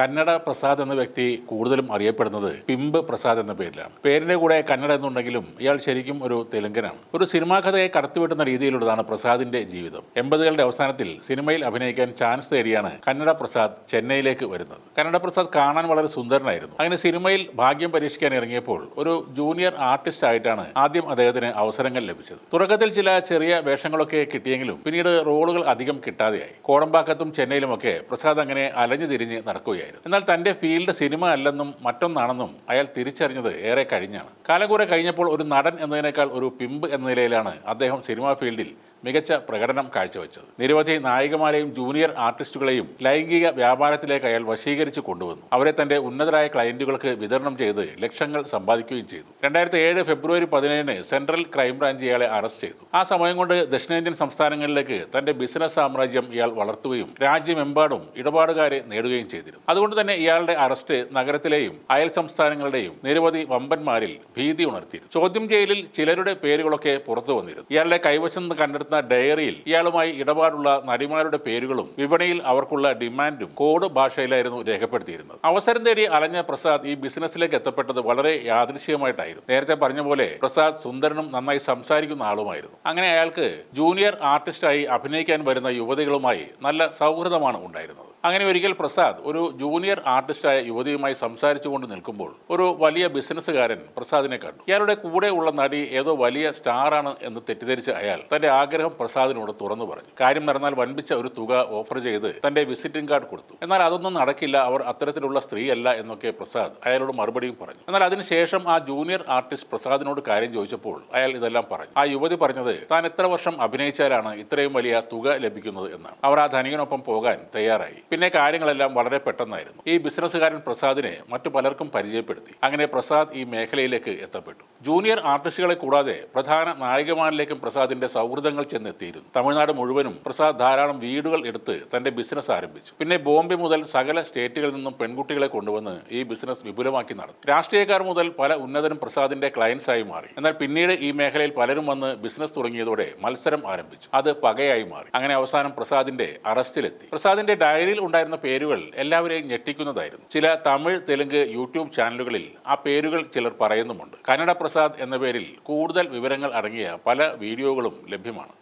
കന്നഡ പ്രസാദ് എന്ന വ്യക്തി കൂടുതലും അറിയപ്പെടുന്നത് പിമ്പ് പ്രസാദ് എന്ന പേരിലാണ്. പേരിന്റെ കൂടെ കന്നഡ എന്നുണ്ടെങ്കിലും ഇയാൾ ശരിക്കും ഒരു തെലുങ്കനാണ്. ഒരു സിനിമാ കഥയെ കടത്തിവെട്ടുന്ന രീതിയിലുള്ളതാണ് പ്രസാദിന്റെ ജീവിതം. എൺപതുകളുടെ അവസാനത്തിൽ സിനിമയിൽ അഭിനയിക്കാൻ ചാൻസ് തേടിയാണ് കന്നഡ പ്രസാദ് ചെന്നൈയിലേക്ക് വരുന്നത്. കന്നഡ പ്രസാദ് കാണാൻ വളരെ സുന്ദരനായിരുന്നു. അങ്ങനെ സിനിമയിൽ ഭാഗ്യം പരീക്ഷിക്കാൻ ഇറങ്ങിയപ്പോൾ ഒരു ജൂനിയർ ആർട്ടിസ്റ്റ് ആയിട്ടാണ് ആദ്യം അദ്ദേഹത്തിന് അവസരങ്ങൾ ലഭിച്ചത്. തുടക്കത്തിൽ ചില ചെറിയ വേഷങ്ങളൊക്കെ കിട്ടിയെങ്കിലും പിന്നീട് റോളുകൾ അധികം കിട്ടാതെയായി. കോടമ്പാക്കത്തും ചെന്നൈയിലുമൊക്കെ പ്രസാദ് അങ്ങനെ അലഞ്ഞു തിരിഞ്ഞ് നടക്കുകയായിരുന്നു എന്നാൽ തന്റെ ഫീൽഡ് സിനിമ അല്ലെന്നും മറ്റൊന്നാണെന്നും അയാൾ തിരിച്ചറിഞ്ഞത് ഏറെ കഴിഞ്ഞാണ്. കാലകൂറെ കഴിഞ്ഞപ്പോൾ ഒരു നടൻ എന്നതിനേക്കാൾ ഒരു പിമ്പ് എന്ന നിലയിലാണ് അദ്ദേഹം സിനിമാ ഫീൽഡിൽ മികച്ച പ്രകടനം കാഴ്ചവെച്ചത്. നിരവധി നായികമാരെയും ജൂനിയർ ആർട്ടിസ്റ്റുകളെയും ലൈംഗിക വ്യാപാരത്തിലേക്ക് അയാൾ വശീകരിച്ച് കൊണ്ടുവന്നു. അവരെ തന്റെ ഉന്നതരായ ക്ലയന്റുകൾക്ക് വിതരണം ചെയ്ത് ലക്ഷങ്ങൾ സമ്പാദിക്കുകയും ചെയ്തു. രണ്ടായിരത്തി ഏഴ് ഫെബ്രുവരി പതിനേഴിന് സെൻട്രൽ ക്രൈംബ്രാഞ്ച് ഇയാളെ അറസ്റ്റ് ചെയ്തു. ആ സമയം കൊണ്ട് ദക്ഷിണേന്ത്യൻ സംസ്ഥാനങ്ങളിലേക്ക് തന്റെ ബിസിനസ് സാമ്രാജ്യം ഇയാൾ വളർത്തുകയും രാജ്യമെമ്പാടും ഇടപാടുകാരെ നേടുകയും ചെയ്തിരുന്നു. അതുകൊണ്ട് തന്നെ ഇയാളുടെ അറസ്റ്റ് നഗരത്തിലെയും അയൽ സംസ്ഥാനങ്ങളുടെയും നിരവധി വമ്പന്മാരിൽ ഭീതി ഉണർത്തിയിരുന്നു. ചോദ്യം ചെയ്യലിൽ ചിലരുടെ പേരുകളൊക്കെ പുറത്തു വന്നിരുന്നു. ഇയാളുടെ കൈവശം നിന്ന് കണ്ടെടുത്ത ഡയറിയിൽ ഇയാളുമായി ഇടപാടുള്ള നടിമാരുടെ പേരുകളും വിപണിയിൽ അവർക്കുള്ള ഡിമാൻഡും കോഡ് ഭാഷയിലായിരുന്നു രേഖപ്പെടുത്തിയിരുന്നത്. അവസരം തേടി അലഞ്ഞ പ്രസാദ് ഈ ബിസിനസ്സിലേക്ക് എത്തപ്പെട്ടത് വളരെ യാദൃശ്യമായിട്ടായിരുന്നു നേരത്തെ പറഞ്ഞ പോലെ പ്രസാദ് സുന്ദരനും നന്നായി സംസാരിക്കുന്ന ആളുമായിരുന്നു. അങ്ങനെ അയാൾക്ക് ജൂനിയർ ആർട്ടിസ്റ്റായി അഭിനയിക്കാൻ വരുന്ന യുവതികളുമായി നല്ല സൗഹൃദമാണ് ഉണ്ടായിരുന്നത്. അങ്ങനെ ഒരിക്കൽ പ്രസാദ് ഒരു ജൂനിയർ ആർട്ടിസ്റ്റായ യുവതിയുമായി സംസാരിച്ചുകൊണ്ട് നിൽക്കുമ്പോൾ ഒരു വലിയ ബിസിനസ്സുകാരൻ പ്രസാദിനെ കണ്ടു. ഇയാളുടെ കൂടെ ഉള്ള നടി ഏതോ വലിയ സ്റ്റാറാണ് എന്ന് തെറ്റിദ്ധരിച്ച അയാൾ തന്റെ ആഗ്രഹം പ്രസാദിനോട് തുറന്നു പറഞ്ഞു. കാര്യം നടന്നാൽ വൻപിച്ച ഒരു തുക ഓഫർ ചെയ്ത് തന്റെ വിസിറ്റിംഗ് കാർഡ് കൊടുത്തു. എന്നാൽ അതൊന്നും നടക്കില്ല അവർ അത്തരത്തിലുള്ള സ്ത്രീയല്ല എന്നൊക്കെ പ്രസാദ് അയാളോട് മറുപടിയും പറഞ്ഞു. എന്നാൽ അതിനുശേഷം ആ ജൂനിയർ ആർട്ടിസ്റ്റ് പ്രസാദിനോട് കാര്യം ചോദിച്ചപ്പോൾ അയാൾ ഇതെല്ലാം പറഞ്ഞു. ആ യുവതി പറഞ്ഞത് താൻ എത്ര വർഷം അഭിനയിച്ചാലാണ് ഇത്രയും വലിയ തുക ലഭിക്കുന്നത് എന്നാണ്. അവർ ആ ധനികനൊപ്പം പോകാൻ തയ്യാറായി. പിന്നെ കാര്യങ്ങളെല്ലാം വളരെ പെട്ടെന്നായിരുന്നു. ഈ ബിസിനസ്സുകാരൻ പ്രസാദിനെ മറ്റു പലർക്കും പരിചയപ്പെടുത്തി. അങ്ങനെ പ്രസാദ് ഈ മേഖലയിലേക്ക് എത്തപ്പെട്ടു. ജൂനിയർ ആർട്ടിസ്റ്റുകളെ കൂടാതെ പ്രധാന നായികമാരിലേക്കും പ്രസാദിന്റെ സൗഹൃദങ്ങൾ ചെന്നെത്തിയിരുന്നു. തമിഴ്നാട് മുഴുവനും പ്രസാദ് ധാരാളം വീടുകൾ എടുത്ത് തന്റെ ബിസിനസ് ആരംഭിച്ചു. പിന്നെ ബോംബെ മുതൽ സകല സ്റ്റേറ്റുകളിൽ നിന്നും പെൺകുട്ടികളെ കൊണ്ടുവന്ന് ഈ ബിസിനസ് വിപുലമാക്കി നടത്തി. രാഷ്ട്രീയക്കാർ മുതൽ പല ഉന്നതരും പ്രസാദിന്റെ ക്ലയൻസ് ആയി മാറി. എന്നാൽ പിന്നീട് ഈ മേഖലയിൽ പലരും വന്ന് ബിസിനസ് തുടങ്ങിയതോടെ മത്സരം ആരംഭിച്ചു. അത് പകയായി മാറി. അങ്ങനെ അവസാനം പ്രസാദിന്റെ അറസ്റ്റിലെത്തി. പ്രസാദിന്റെ ഡയറിയിൽ ഉണ്ടായിരുന്ന പേരുകൾ എല്ലാവരെയും ഞെട്ടിക്കുന്നതായിരുന്നു. ചില തമിഴ് തെലുങ്ക് യൂട്യൂബ് ചാനലുകളിൽ ആ പേരുകൾ ചിലർ പറയുന്നുമുണ്ട്. കന്നഡ പ്രസാദ് എന്ന പേരിൽ കൂടുതൽ വിവരങ്ങൾ അടങ്ങിയ പല വീഡിയോകളും ലഭ്യമാണ്.